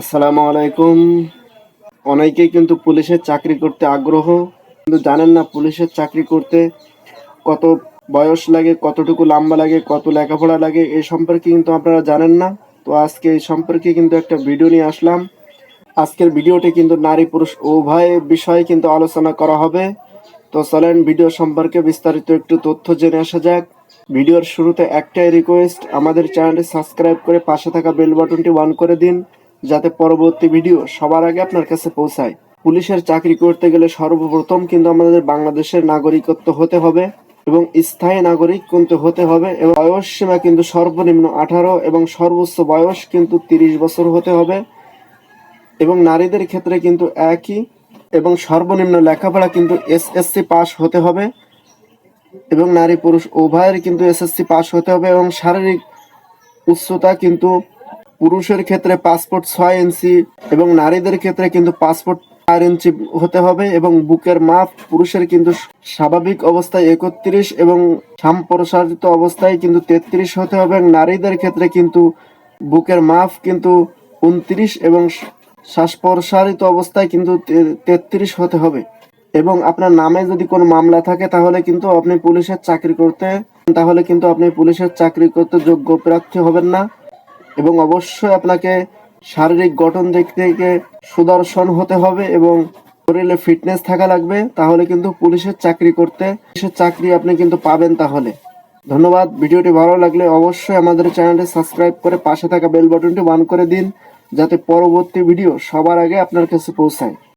আসসালামু আলাইকুম। অনেকেই কিন্তু পুলিশের চাকরি করতে আগ্রহ, কিন্তু জানেন না পুলিশের চাকরি করতে কত বয়স লাগে, কতটুকু লম্বা লাগে, কত লেখাপড়া লাগে এই সম্পর্কে কিন্তু আপনারা জানেন না। তো আজকে এই সম্পর্কে কিন্তু একটা ভিডিও নিয়ে আসলাম। আজকের ভিডিওটি কিন্তু নারী পুরুষ উভয় বিষয়ে কিন্তু আলোচনা করা হবে। তো চলেন ভিডিও সম্পর্কে বিস্তারিত একটু তথ্য জেনে আসা যাক। ভিডিওর শুরুতে একটাই রিকোয়েস্ট আমাদের চ্যানেলটি সাবস্ক্রাইব করে পাশে থাকা বেল বাটনটি অন করে দিন। যাতে পরবর্তী ভিডিও সবার আগে আপনার কাছে পৌঁছায়। পুলিশের চাকরি করতে গেলে সর্বপ্রথম কিন্তু আমাদের বাংলাদেশের নাগরিকত্ব হতে হবে এবং স্থায়ী নাগরিক কিন্তু হতে হবে এবং বয়স সীমা কিন্তু সর্বনিম্ন আঠারো এবং সর্বোচ্চ বয়স কিন্তু তিরিশ বছর হতে হবে এবং নারীদের ক্ষেত্রে কিন্তু একই এবং সর্বনিম্ন লেখাপড়া কিন্তু এসএসসি পাস হতে হবে এবং নারী পুরুষ উভয়ের কিন্তু এসএসসি পাস হতে হবে এবং শারীরিক উচ্চতা কিন্তু পুরুষের ক্ষেত্রে পাসপোর্ট ছয় ইঞ্চি এবং নারীদের ক্ষেত্রে কিন্তু পাসপোর্ট চার ইঞ্চি হতে হবে এবং বুকের মাপ পুরুষের কিন্তু স্বাভাবিক অবস্থায় একত্রিশ এবং সাম্প্রসারিত অবস্থায় কিন্তু তেত্রিশ হতে হবে এবং নারীদের ক্ষেত্রে কিন্তু বুকের মাপ কিন্তু উনত্রিশ এবং শ্বাস প্রসারিত অবস্থায় কিন্তু তেত্রিশ হতে হবে। এবং আপনার নামে যদি কোনো মামলা থাকে তাহলে কিন্তু আপনি পুলিশের চাকরি করতে, তাহলে কিন্তু আপনি পুলিশের চাকরি করতে যোগ্য প্রার্থী হবেন না। এবং অবশ্যই আপনাকে শারীরিক গঠন দিক থেকে সুদর্শন হতে হবে এবং শরীরে ফিটনেস থাকা লাগবে, তাহলে কিন্তু পুলিশের চাকরি করতে, পুলিশের চাকরি আপনি কিন্তু পাবেন তাহলে। ধন্যবাদ, ভিডিওটি ভালো লাগলে অবশ্যই আমাদের চ্যানেলটি সাবস্ক্রাইব করে পাশে থাকা বেল বাটনটি অন করে দিন, যাতে পরবর্তী ভিডিও সবার আগে আপনার কাছে পৌঁছায়।